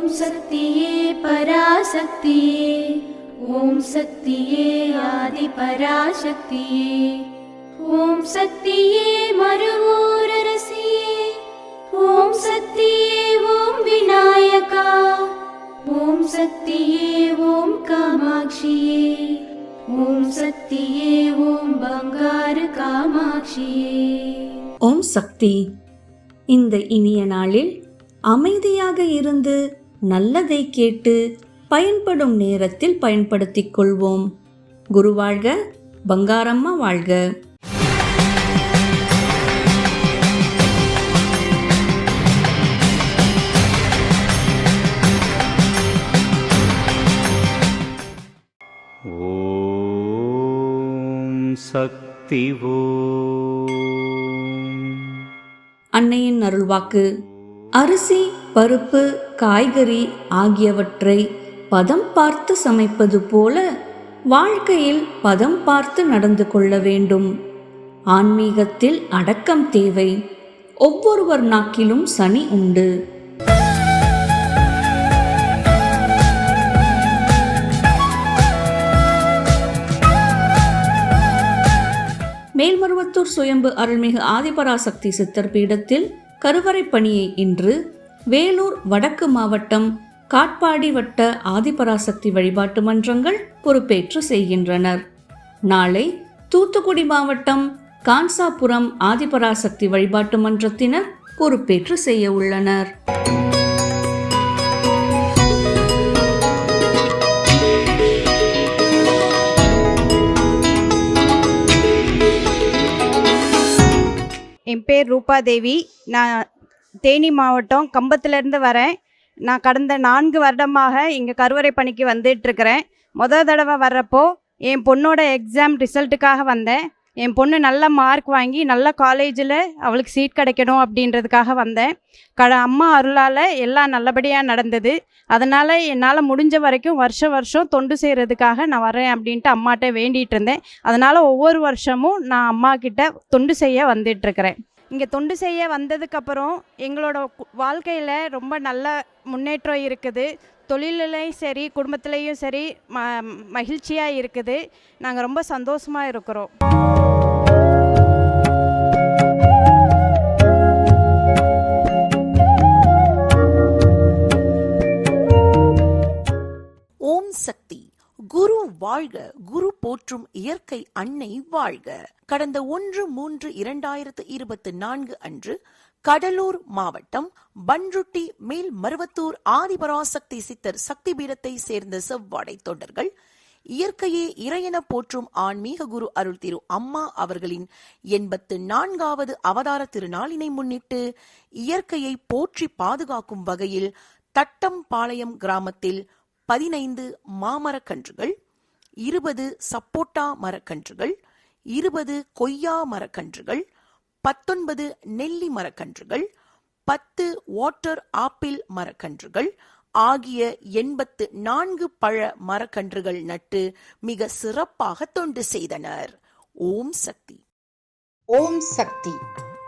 ஓம் சக்தியே பராசக்தியே. ஓம் சக்தியே ஆதி பராசக்தியே. ஓம் சக்தியே மறுவூரரசியே ஓம் சக்தியே ஓம் விநாயகா. ஓம் சக்தியே ஓம் காமாட்சியே. ஓம் சக்தியே ஓம் பங்காரு காமாட்சியே. ஓம் சக்தி. இந்த இனிய நாளில் அமைதியாக இருந்து நல்லதை கேட்டு பயன்படும் நேரத்தில் பயன்படுத்திக் கொள்வோம். குரு வாழ்க பங்காரம்மா வாழ்க. சக்தி அன்னையின் அருள்வாக்கு. அரிசி பருப்பு காய்கறி ஆகியவற்றை பதம் பார்த்து சமைப்பது போல வாழ்க்கையில் பதம் பார்த்து நடந்து கொள்ள வேண்டும். ஆன்மீகத்தில் அடக்கம் தேவை. ஒவ்வொருவர் நாக்கிலும் சனி உண்டு. மேல்மருவத்தூர் சுயம்பு அருள்மிகு ஆதிபராசக்தி சித்தர் பீடத்தில் கருவறை பணியை இன்று வேலூர் வடக்கு மாவட்டம் காட்பாடி வட்ட ஆதிபராசக்தி வழிபாட்டு மன்றங்கள் பொறுப்பேற்று செய்கின்றனர். நாளை தூத்துக்குடி மாவட்டம் கான்சாபுரம் ஆதிபராசக்தி வழிபாட்டு மன்றத்தினர் பொறுப்பேற்று செய்ய உள்ளனர். என் பேர் ரூபாதேவி நான் தேனி மாவட்டம் கம்பத்துலேருந்து வரேன். நான் கடந்த நான்கு வருடமாக இங்கே கருவறை பணிக்கு வந்துட்டுருக்கிறேன். மொதல் தடவை வர்றப்போ என் பொண்ணோட எக்ஸாம் ரிசல்ட்டுக்காக வந்தேன். என் பொண்ணு நல்ல மார்க் வாங்கி நல்ல காலேஜில் அவளுக்கு சீட் கிடைக்கணும் அப்படின்றதுக்காக வந்தேன். கட அம்மா அருளால் எல்லாம் நல்லபடியாக நடந்தது. அதனால் என்னால் முடிஞ்ச வரைக்கும் வருஷம் வருஷம் தொண்டு செய்கிறதுக்காக நான் வரேன் அப்படின்ட்டு அம்மாட்ட வேண்டிகிட்டு இருந்தேன். அதனால் ஒவ்வொரு வருஷமும் நான் அம்மா கிட்ட தொண்டு செய்ய வந்துட்டுருக்கிறேன். இங்கே தொண்டு செய்ய வந்ததுக்கப்புறம் எங்களோட வாழ்க்கையில் ரொம்ப நல்ல முன்னேற்றம் இருக்குது. தொழிலையும் சரி குடும்பத்துலேயும் சரி ம மகிழ்ச்சியாக இருக்குது. நாங்கள் ரொம்ப சந்தோஷமாக இருக்கிறோம். வாழ்க. குரு போற்றும் இயற்கை அன்னை வாழ்க. கடந்த ஒன்று மூன்று இரண்டாயிரத்து இருபத்தி நான்கு அன்று கடலூர் மாவட்டம் பன்ருட்டி மேல் மருவத்தூர் ஆதிபராசக்தி சித்தர் சக்தி பீடத்தை சேர்ந்த செவ்வாடை தொண்டர்கள் இயற்கையே இறையென போற்றும் ஆன்மீக குரு அருள் திரு அம்மா அவர்களின் எண்பத்து நான்காவது அவதார திருநாளினை முன்னிட்டு இயற்கையை போற்றி பாதுகாக்கும் வகையில் தட்டம்பாளையம் கிராமத்தில் பதினைந்து மாமரக்கன்றுகள் இருபது சப்போட்டா மரக்கன்றுகள் இருபது கொய்யா மரக்கன்றுகள் பத்தொன்பது நெல்லி மரக்கன்றுகள் பத்து வாட்டர் ஆப்பிள் மரக்கன்றுகள் ஆகிய எண்பத்து நான்கு பழ மரக்கன்றுகள் நட்டு மிக சிறப்பாக தொண்டு செய்தனர். ஓம் சக்தி. ஓம் சக்தி.